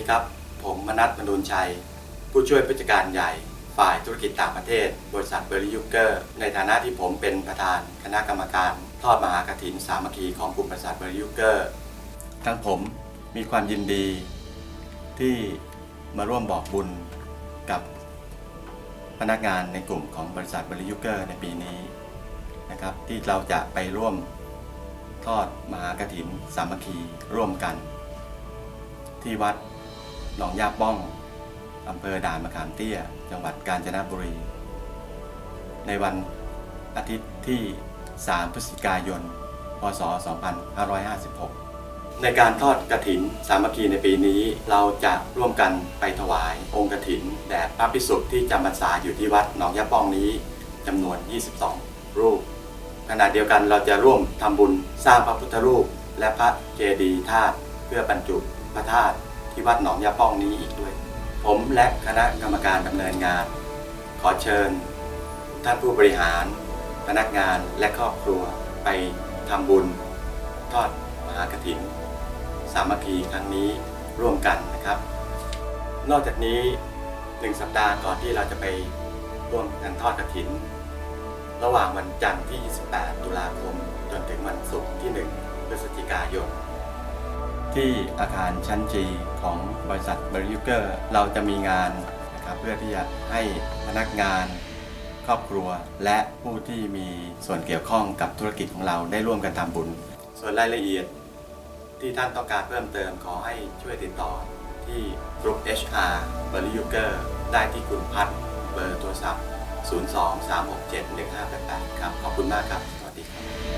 ดีครับ ผมมนัทมนูนชัย ผู้ช่วยผู้จัดการใหญ่ ฝ่ายธุรกิจต่างประเทศ บริษัทเบอร์รี่ยูเกอร์ ในฐานะที่ผมเป็นประธานคณะกรรมการ ทอดมหากถินสามัคคีของกลุ่มบริษัทเบอร์รี่ยูเกอร์ ทั้งผมมีความยินดี ที่มาร่วมบอกบุญกับพนักงานในกลุ่มของบริษัทเบร์รี่ยูเกอร์ในปีนี้นะครับ ที่เราจะไปร่วมทอดมหากรถินสามัคคีร่วมกัน ที่วัด หนองยาป้องอำเภอด่านมะขามเตี้ย จังหวัดกาญจนบุรี ในวันอาทิตย์ที่ 3 พฤศจิกายน พศ 2556 ในการทอดกระถินสามัคคีในปีนี้เราจะร่วมกันไปถวายองค์กระถิน แด่พระภิกษุที่จำพรรษาอยู่ที่วัดหนองยาป้องนี้จำนวน 22 รูป ขณะเดียวกันเราจะร่วมทำบุญสร้างพระพุทธรูป และพระเจดีย์ธาตุเพื่อบรรจุพระธาตุ ที่วัดหนองยาป้องนี้อีกด้วย ผมและคณะกรรมการดำเนินงาน ขอเชิญ ท่านผู้บริหาร พนักงานและครอบครัวไปทำบุญ ทอดมหากถิน สามัคคีครั้งนี้ร่วมกันนะครับ นอกจากนี้หนึ่งสัปดาห์ก่อนที่เราจะไปร่วมกันทอดกระถิน ระหว่างวันจันทร์ที่ 28 ตุลาคม จนถึงวันศุกร์ที่ 1 พฤศจิกายน ที่อาคารชั้นจีของบริษัทบริวเกอร์ เราจะมีงานนะครับเพื่อที่จะให้พนักงานครอบครัว และผู้ที่มีส่วนเกี่ยวข้องกับธุรกิจของเราได้ร่วมกันทำบุญ ส่วนรายละเอียดที่ท่านต้องการเพิ่มเติมขอให้ช่วยติดต่อที่กรุ๊ป HR b e r r y u g e r ได้ที่คุณพัฒน์เบอร์โทรศัพท์ 023671588 ครับ ขอบคุณมากครับ สวัสดีครับ